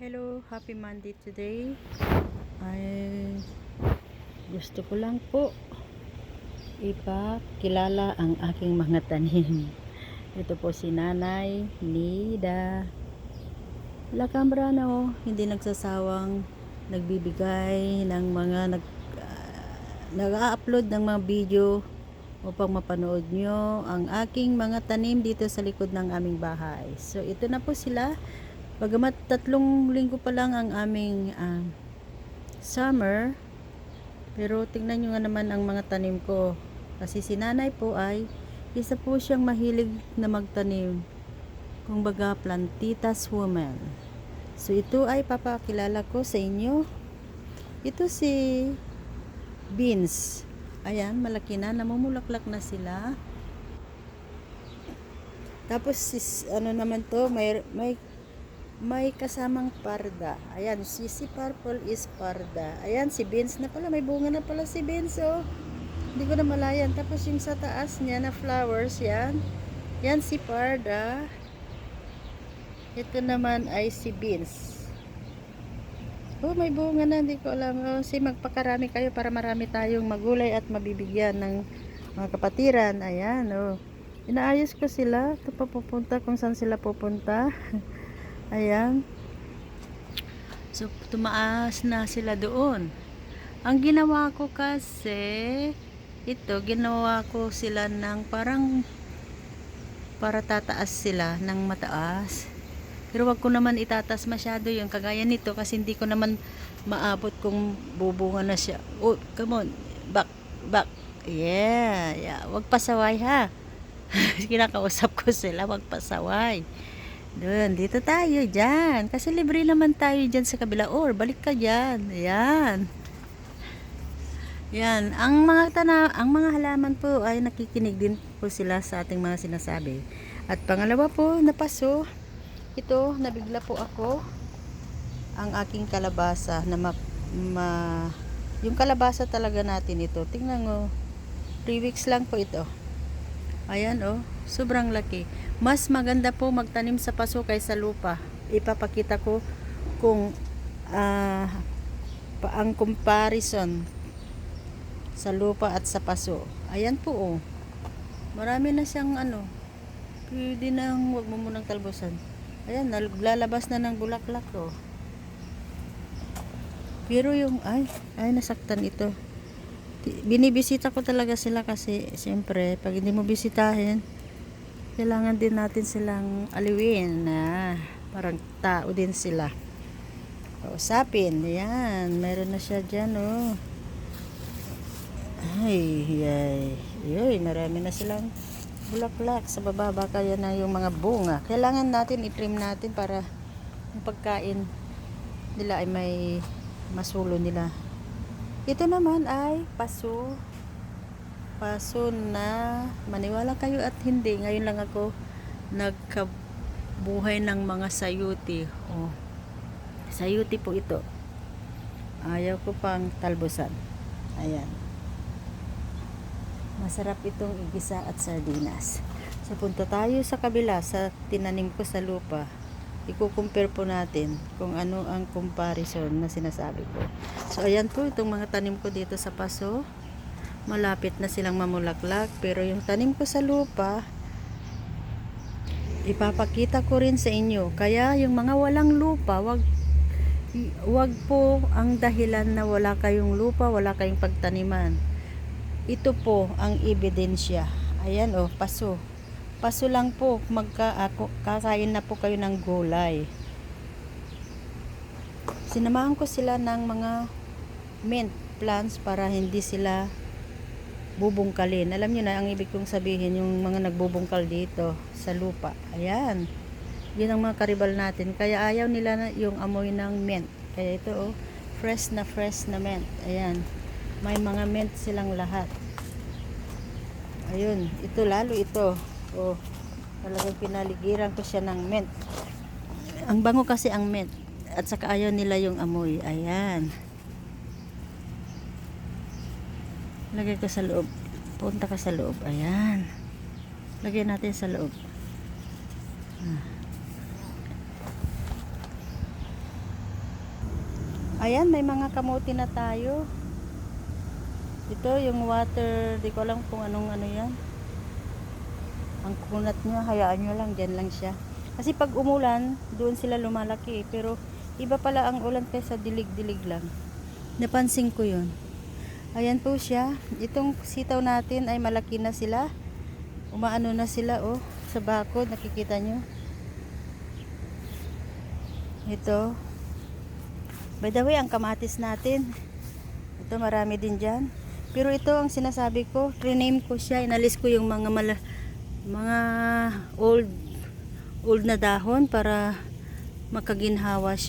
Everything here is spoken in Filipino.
Hello, happy Monday today. Ay gusto ko lang po ipakilala ang aking mga tanim. Ito po si Nanay Nida Lacambrano, hindi nagsasawang nagbibigay ng mga nag ah, nag-upload ng mga video upang mapanood nyo ang aking mga tanim dito sa likod ng aming bahay. So ito na po sila. Bagamat tatlong linggo pa lang ang aming ah, summer, pero tingnan nyo nga naman ang mga tanim ko. Kasi si nanay po ay isa po siyang mahilig na magtanim. Kung baga plantitas woman. So ito ay papakilala ko sa inyo. Ito si beans. Ayan, malaki na. Namumulaklak na sila. Tapos sis, ano naman to, may may may kasamang parda. Ayan, si, si purple is parda. Ayan, si beans na pala. May bunga na pala si beans, oh. Hindi ko na malayan. Tapos yung sa taas niya na flowers, yan. Yan si parda. Ito naman ay si beans. Oh, may bunga na. Hindi ko alam. Oh, si magpakarami kayo para marami tayong magulay at mabibigyan ng mga kapatiran. Ayan, oh. Inaayos ko sila. Ito pa pupunta kung saan sila pupunta. Ayan. So, tumaas na sila doon. Ang ginawa ko kasi, ito, ginawa ko sila ng parang para tataas sila ng mataas. Pero wag ko naman itatas masyado yung kagaya nito kasi hindi ko naman maabot kung bubunga na siya. Oh, come on. Back, back. Yeah, yeah. Wag pasaway ha. Kinakausap ko sila, wag pasaway. Doon, dito tayo, dyan. Kasi libre naman tayo dyan sa kabila. Or, balik ka dyan. Ayan. Yan. Ang mga tana, ang mga halaman po ay nakikinig din po sila sa ating mga sinasabi. At pangalawa po, napaso. Ito, nabigla po ako. Ang aking kalabasa na ma, ma- yung kalabasa talaga natin ito. Tingnan mo. 3 weeks lang po ito. Ayan oh, sobrang laki. Mas maganda po magtanim sa paso kaysa lupa. Ipapakita ko kung ah, pa- ang comparison sa lupa at sa paso. Ayan po oh. Marami na siyang ano. Pwede nang wag mo munang talbusan. Ayan, naglalabas na ng bulaklak oh. Pero yung ay, ay nasaktan ito binibisita ko talaga sila kasi siyempre pag hindi mo bisitahin kailangan din natin silang aliwin na parang tao din sila. Kausapin yan meron na siya dyan oh. Ay ay ay marami na silang bulaklak. Sa baba baka yan na yung mga bunga. Kailangan natin itrim natin para yung pagkain nila ay may masulo nila. Ito naman ay paso. Paso na maniwala kayo at hindi. Ngayon lang ako nagkabuhay ng mga sayuti. Oh. Sayuti po ito. Ayaw ko pang talbusan. Ayan. Masarap itong igisa at sardinas. So punta tayo sa kabila sa tinanim ko sa lupa i-compare po natin kung ano ang comparison na sinasabi ko. So, ayan po itong mga tanim ko dito sa paso. Malapit na silang mamulaklak. Pero yung tanim ko sa lupa, ipapakita ko rin sa inyo. Kaya yung mga walang lupa, wag wag po ang dahilan na wala kayong lupa, wala kayong pagtaniman. Ito po ang ebidensya. Ayan oh, paso paso lang po magka ako kakain na po kayo ng gulay sinamahan ko sila ng mga mint plants para hindi sila bubungkalin alam niyo na ang ibig kong sabihin yung mga nagbubungkal dito sa lupa ayan yun ang mga karibal natin kaya ayaw nila na yung amoy ng mint kaya ito oh fresh na fresh na mint ayan may mga mint silang lahat ayun ito lalo ito Oh, talagang pinaligiran ko siya ng mint. Ang bango kasi ang mint. At saka ayaw nila yung amoy. Ayan. Lagay ko sa loob. Punta ka sa loob. Ayan. Lagay natin sa loob. Ah. Ayan, may mga kamuti na tayo. Ito yung water, di ko alam kung anong ano yan. Ang kunat niya, hayaan nyo lang, dyan lang siya. Kasi pag umulan, doon sila lumalaki. eh. Pero iba pala ang ulan kaysa dilig-dilig lang. Napansin ko yun. Ayan po siya. Itong sitaw natin ay malaki na sila. Umaano na sila, oh. Sa bakod, nakikita nyo. Ito. By the way, ang kamatis natin. Ito, marami din dyan. Pero ito ang sinasabi ko, rename ko siya. Inalis ko yung mga mala, mga old old na dahon para makaginhawa siya.